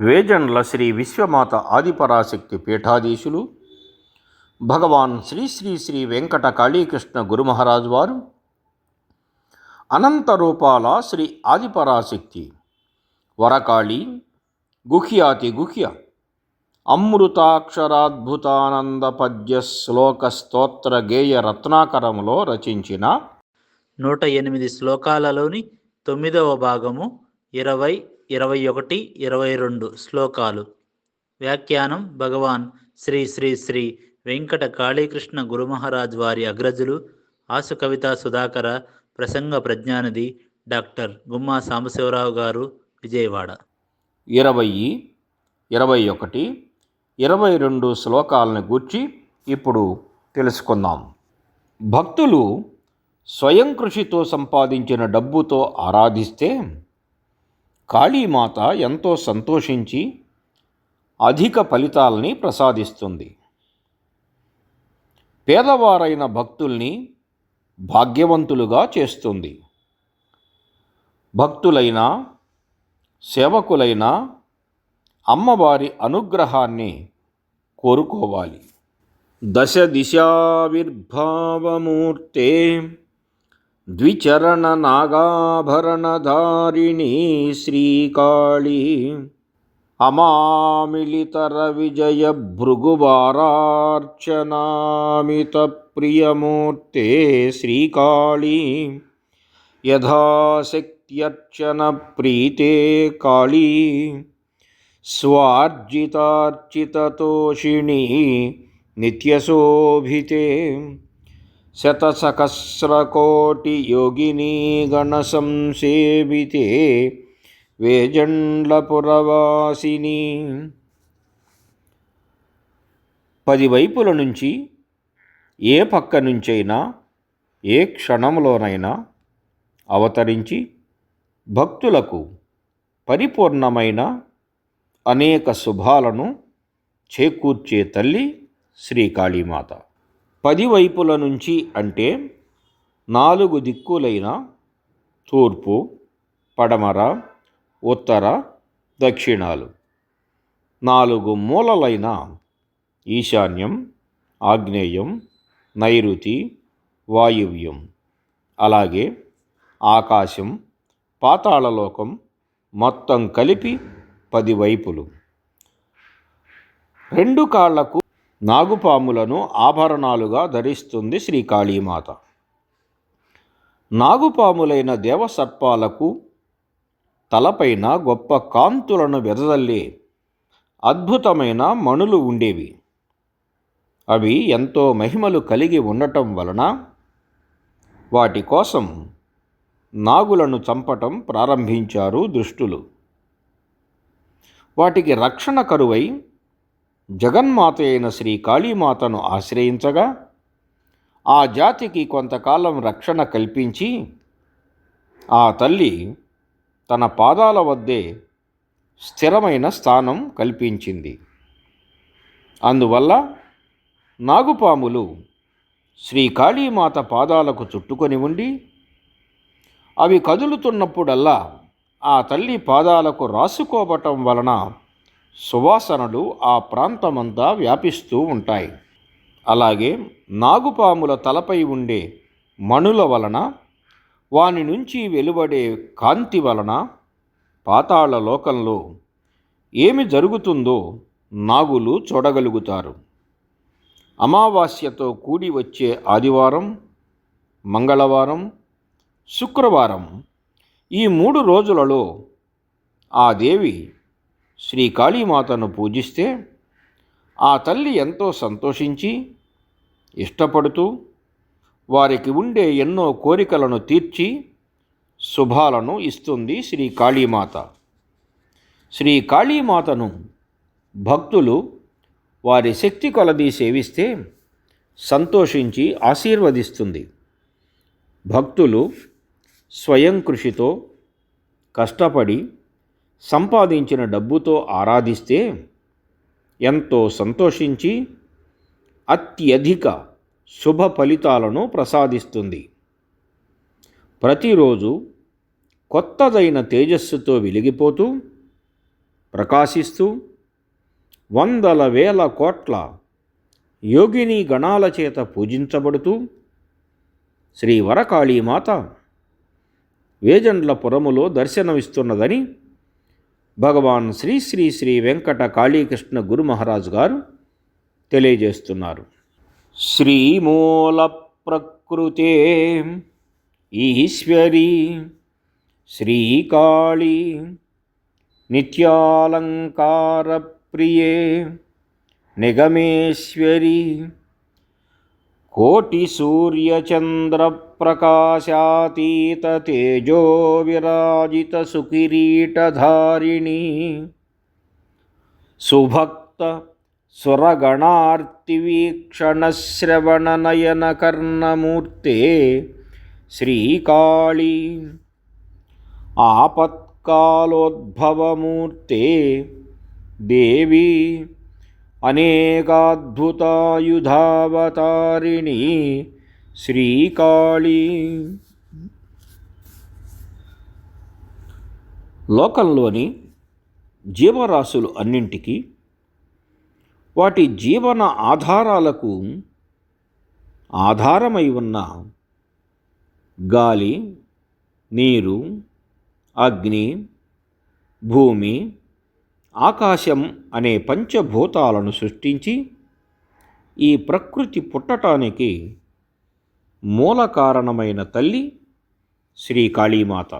వేజండ్ల శ్రీ విశ్వమాత ఆదిపరాశక్తి పీఠాధీశులు భగవాన్ శ్రీ శ్రీ శ్రీ వెంకట కాళీకృష్ణ గురుమహారాజు వారు అనంత రూపాల శ్రీ ఆదిపరాశక్తి వరకాళి గుహ్యాతి గుహ్య అమృతాక్షరాద్భుతానంద పద్య శ్లోక స్తోత్ర గేయ రత్నాకరములో రచించిన నూట ఎనిమిది శ్లోకాలలోని తొమ్మిదవ భాగము ఇరవై ఇరవై ఒకటి ఇరవై రెండు శ్లోకాలు. వ్యాఖ్యానం భగవాన్ శ్రీ శ్రీ శ్రీ వెంకట కాళీకృష్ణ గురుమహారాజ్ వారి అగ్రజులు ఆసు కవిత సుధాకర ప్రసంగ ప్రజ్ఞానిధి డాక్టర్ గుమ్మా సాంబశివరావు గారు విజయవాడ. ఇరవై ఇరవై ఒకటి ఇరవై రెండు శ్లోకాలను గూర్చి ఇప్పుడు తెలుసుకుందాం. భక్తులు స్వయం కృషితో సంపాదించిన డబ్బుతో ఆరాధిస్తే కాళీమాత ఎంతో సంతోషించి అధిక ఫలితాలని ప్రసాదిస్తుంది. పేదవారైన భక్తుల్ని భాగ్యవంతులుగా చేస్తుంది. భక్తులైన సేవకులైన అమ్మవారి అనుగ్రహాన్ని కోరుకోవాలి. దశ దిశావిర్భావమూర్తే द्विचरणनागाभरणधारिणी श्रीकाळी अमामिलितरविजयभृगुवारार्चनामितप्रियमूर्ते श्रीकाळी यथाशक्त्यर्चनप्रीते काळी स्वार्जितार्चिततोषिणी नित्यशोभिते। శతసహస్రకోటియోగినీ గణసంసేవితే వేజండ్లపురవాసిని పది వైపుల నుంచి ఏ పక్క నుంచైనా ఏ క్షణంలోనైనా అవతరించి భక్తులకు పరిపూర్ణమైన అనేక శుభాలను చేకూర్చే తల్లి శ్రీకాళీమాత. పది వైపుల నుంచి అంటే నాలుగు దిక్కులైన తూర్పు పడమర ఉత్తర దక్షిణాలు. నాలుగు మూలలైన ఈశాన్యం ఆగ్నేయం నైరుతి వాయువ్యం. అలాగే ఆకాశం పాతాళలోకం మొత్తం కలిపి పది వైపులు. రెండు కాళ్ళకు నాగుపాములను ఆభరణాలుగా ధరిస్తుంది శ్రీ కాళీమాత నాగుపాములైన దేవసర్పాలకు తలపైన గొప్ప కాంతులను వెదజల్లే అద్భుతమైన మణులు ఉండేవి. అవి ఎంతో మహిమలు కలిగి ఉండటం వలన వాటి కోసం నాగులను చంపటం ప్రారంభించారు దుష్టులు. వాటికి రక్షణ కరువై జగన్మాత అయిన శ్రీ కాళీమాతను ఆశ్రయించగా ఆ జాతికి కొంతకాలం రక్షణ కల్పించి ఆ తల్లి తన పాదాల వద్దే స్థిరమైన స్థానం కల్పించింది. అందువల్ల నాగుపాములు శ్రీ కాళీమాత పాదాలకు చుట్టుకొని ఉండి అవి కదులుతున్నప్పుడల్లా ఆ తల్లి పాదాలకు రాసుకోవటం వలన సువాసనలు ఆ ప్రాంతమంతా వ్యాపిస్తూ ఉంటాయి. అలాగే నాగుపాముల తలపై ఉండే మణుల వలన వాని నుంచి వెలువడే కాంతి వలన పాతాళ లోకంలో ఏమి జరుగుతుందో నాగులు చూడగలుగుతారు. అమావాస్యతో కూడి వచ్చే ఆదివారం మంగళవారం శుక్రవారం ఈ మూడు రోజులలో ఆ దేవి శ్రీ కాళీమాతను పూజిస్తే ఆ తల్లి ఎంతో సంతోషించి ఇష్టపడుతూ వారికి ఉండే ఎన్నో కోరికలను తీర్చి శుభాలను ఇస్తుంది శ్రీ కాళీమాత. శ్రీ కాళీమాతను భక్తులు వారి శక్తి కొలది సేవిస్తే సంతోషించి ఆశీర్వదిస్తుంది. భక్తులు స్వయం కృషితో కష్టపడి సంపాదించిన డబ్బుతో ఆరాధిస్తే ఎంతో సంతోషించి అత్యధిక శుభ ఫలితాలను ప్రసాదిస్తుంది. ప్రతిరోజు కొత్తదైన తేజస్సుతో వెలిగిపోతూ ప్రకాశిస్తూ వందల వేల కోట్ల యోగిని గణాల చేత పూజించబడుతూ శ్రీ వరకాళీమాత వేజండ్ల పురములో దర్శనమిస్తున్నదని భగవాన్ శ్రీ శ్రీ శ్రీ వెంకట కాళీకృష్ణ గురు మహారాజు గారు తెలియజేస్తున్నారు. శ్రీమూల ప్రకృతే ఈశ్వరీ శ్రీకాళీ నిత్యాలంకారప్రియే నిగమేశ్వరి कोटिसूर्यचन्द्रप्रकाशातीततेजो विराजितसुकिरीटधारिणी सुभक्त सुरगणार्तिवीक्षणश्रवणनयनकर्णमूर्ते श्रीकाळी। आपत्कालोद्भवमूर्ते देवी అనేకాద్భుతాయుధావతారిణి శ్రీకాళీ. లోకంలోని జీవరాశులు అన్నింటికీ వాటి జీవన ఆధారాలకు ఆధారమై ఉన్న గాలి నీరు అగ్ని భూమి ఆకాశం అనే పంచభూతాలను సృష్టించి ఈ ప్రకృతి పుట్టటానికి మూల కారణమైన తల్లి శ్రీ కాళీమాత.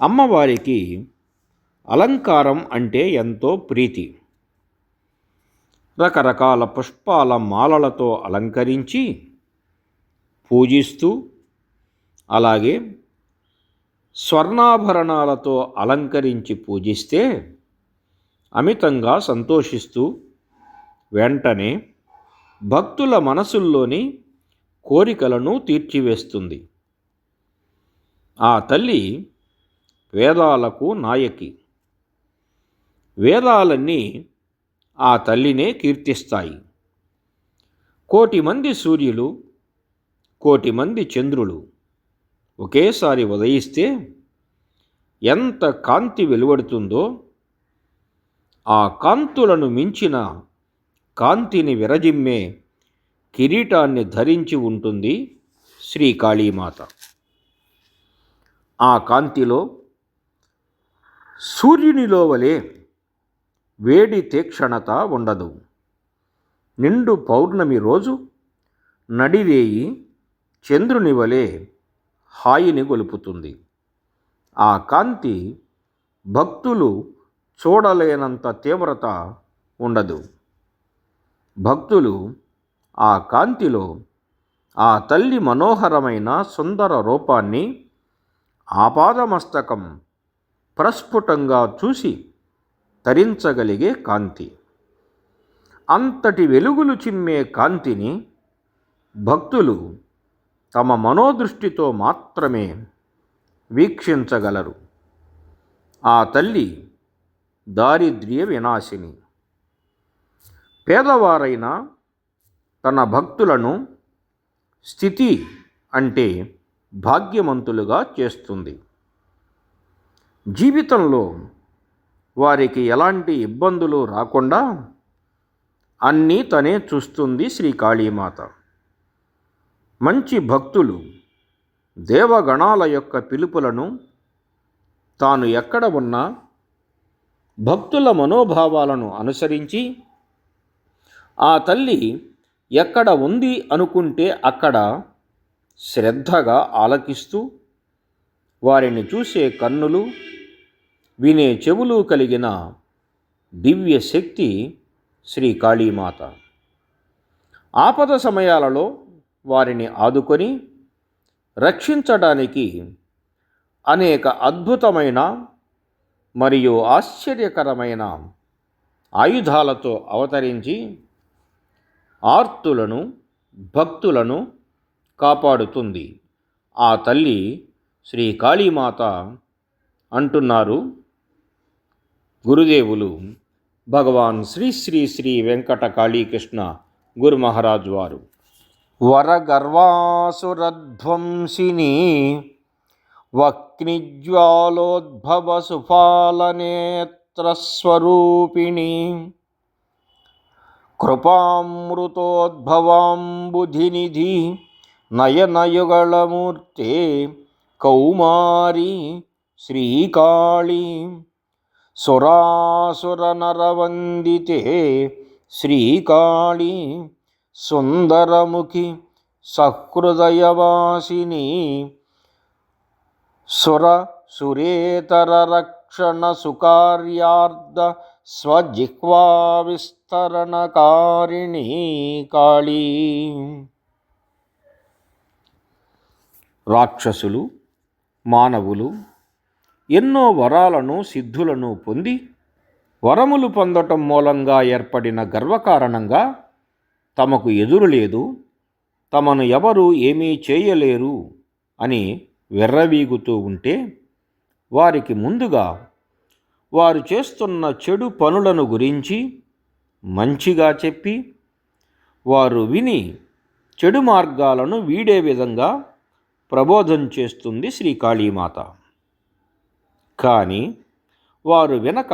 అమ్మవారికి అలంకారం అంటే ఎంతో ప్రీతి. రకరకాల పుష్పాల మాలలతో అలంకరించి పూజిస్తూ అలాగే స్వర్ణాభరణాలతో అలంకరించి పూజిస్తే అమితంగా సంతోషిస్తూ వెంటనే భక్తుల మనసుల్లోని కోరికలను తీర్చివేస్తుంది. ఆ తల్లి వేదాలకు నాయకి. వేదాలన్నీ ఆ తల్లినే కీర్తిస్తాయి. కోటి మంది సూర్యులు కోటి మంది చంద్రులు. ఒకేసారి ఉదయిస్తే ఎంత కాంతి వెలువడుతుందో ఆ కాంతులను మించిన కాంతిని విరజిమ్మే కిరీటాన్ని ధరించి ఉంటుంది శ్రీ కాళీమాత ఆ కాంతిలో సూర్యునిలో వలె వేడి తీక్షణత ఉండదు. నిండు పౌర్ణమి రోజు నడిరేయి చంద్రుని వలె హాయిని గొలుపుతుంది. ఆ కాంతి భక్తులు చూడలేనంత తీవ్రత ఉండదు. భక్తులు ఆ కాంతిలో ఆ తల్లి మనోహరమైన సుందర రూపాన్ని ఆపాదమస్తకం ప్రస్ఫుటంగా చూసి తరించగలిగే కాంతి. అంతటి వెలుగులు చిమ్మే కాంతిని భక్తులు తమ మనోదృష్టితో మాత్రమే వీక్షించగలరు. ఆ తల్లి దారిద్ర్య వినాశిని. పేదవారైన తన భక్తులను స్థితి అంటే భాగ్యవంతులుగా చేస్తుంది. జీవితంలో వారికి ఎలాంటి ఇబ్బందులు రాకుండా అన్నీ తనే చూస్తుంది శ్రీ కాళీమాత. మంచి భక్తులు దేవగణాల యొక్క పిలుపులను తాను ఎక్కడ ఉన్నా భక్తుల మనోభావాలను అనుసరించి ఆ తల్లి ఎక్కడ ఉంది అనుకుంటే అక్కడ శ్రద్ధగా ఆలకిస్తూ వారిని చూసే కన్నులు వినే చెవులు కలిగిన దివ్య శక్తి శ్రీ కాళీమాత. ఆపద సమయాలలో వారిని ఆదుకొని రక్షించడానికి అనేక అద్భుతమైన మరియు ఆశ్చర్యకరమైన ఆయుధాలతో అవతరించి ఆర్తులను భక్తులను కాపాడుతుంది. ఆ తల్లి శ్రీ కాళీమాత అంటున్నారు గురుదేవులు భగవాన్ శ్రీ శ్రీ శ్రీ వెంకట కాళీకృష్ణ గురు మహారాజ్ వారు వరగర్వాసురధ్వంసిని వక్నిజ్వాలోద్భవసుఫాలనేత్రస్వరూపిణి. కృపామృతోద్భవాంబుధినిధి నయనయుగళమూర్తే కౌమారి శ్రీకాళి. సురాసురనరవందితే శ్రీకాళీ. సుందరముఖి సహృదయవాసిని సుర సురేతర రక్షణ సుకార్యార్థ స్వజిహ్వా విస్తరణకారిణి కాళీ. రాక్షసులు మానవులు ఎన్నో వరాలను సిద్ధులను పొంది వరములు పొందటం మూలంగా ఏర్పడిన గర్వకారణంగా తమకు ఎదురు లేదు తమను ఎవరు ఏమీ చేయలేరు అని వెర్రవీగుతూ ఉంటే వారికి ముందుగా వారు చేస్తున్న చెడు పనులను గురించి మంచిగా చెప్పి వారు విని చెడు మార్గాలను వీడే విధంగా ప్రబోధం చేస్తుంది శ్రీ కాళీమాత కానీ వారు వెనక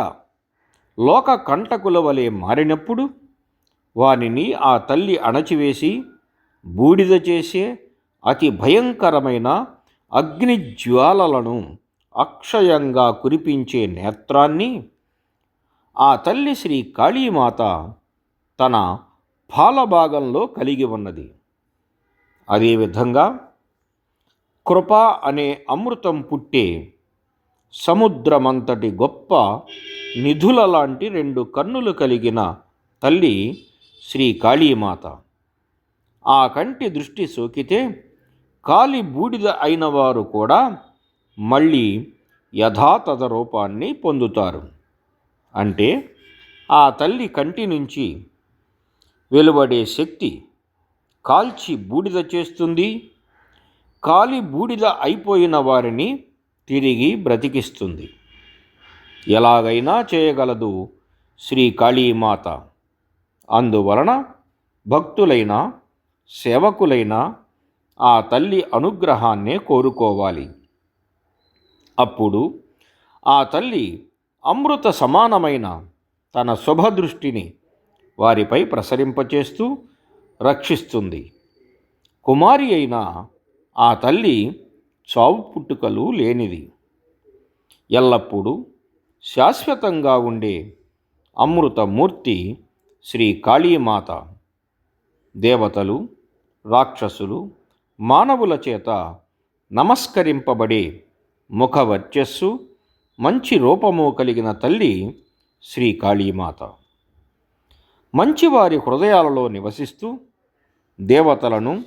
లోక కంటకుల వలె మారినప్పుడు వానిని ఆ తల్లి అణచివేసి బూడిద చేసే అతి భయంకరమైన అగ్నిజ్వాలలను అక్షయంగా కురిపించే నేత్రాన్ని ఆ తల్లి శ్రీ కాళీమాత తన పాలభాగంలో కలిగి ఉన్నది. అదేవిధంగా కృప అనే అమృతం పుట్టే సముద్రమంతటి గొప్ప నిధుల లాంటి రెండు కన్నులు కలిగిన తల్లి శ్రీ కాళీమాత. ఆ కంటి దృష్టి సోకితే కాలి బూడిద అయిన వారు కూడా మళ్ళీ యథాతథ రూపాన్ని పొందుతారు. అంటే ఆ తల్లి కంటి నుంచి వెలువడే శక్తి కాల్చి బూడిద చేస్తుంది. కాలి బూడిద అయిపోయిన వారిని తిరిగి బ్రతికిస్తుంది. ఎలాగైనా చేయగలదు శ్రీ కాళీమాత. అందువలన భక్తులైన సేవకులైన ఆ తల్లి అనుగ్రహాన్నే కోరుకోవాలి. అప్పుడు ఆ తల్లి అమృత సమానమైన తన శుభదృష్టిని వారిపై ప్రసరింపచేస్తూ రక్షిస్తుంది. కుమారి అయిన ఆ తల్లి చావు పుట్టుకలు లేనిది. ఎల్లప్పుడూ శాశ్వతంగా ఉండే అమృతమూర్తి శ్రీ కాళీమాత దేవతలు రాక్షసులు మానవుల చేత నమస్కరింపబడే ముఖ వర్చస్సు మంచి రూపము కలిగిన తల్లి శ్రీ కాళీమాత. మంచివారి హృదయాలలో నివసిస్తూ దేవతలను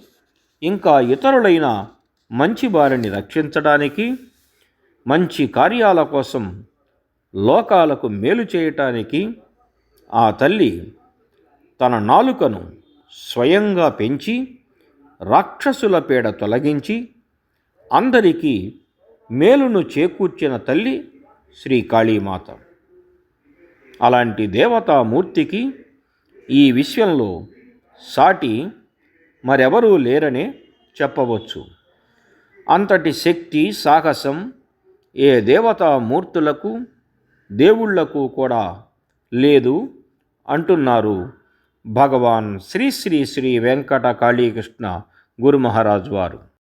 ఇంకా ఇతరులైన మంచి వారిని రక్షించడానికి మంచి కార్యాల కోసం లోకాలకు మేలు చేయటానికి ఆ తల్లి తన నాలుకను స్వయంగా పెంచి రాక్షసుల పేడ తొలగించి అందరికీ మేలును చేకూర్చిన తల్లి శ్రీ కాళీమాత. అలాంటి దేవతామూర్తికి ఈ విశ్వంలో సాటి మరెవరూ లేరనే చెప్పవచ్చు. అంతటి శక్తి సాహసం ఏ దేవతామూర్తులకు దేవుళ్ళకు కూడా లేదు అంటున్నారు భగవాన్ శ్రీ శ్రీ శ్రీ వెంకట కాళీకృష్ణ గురు మహారాజు వారు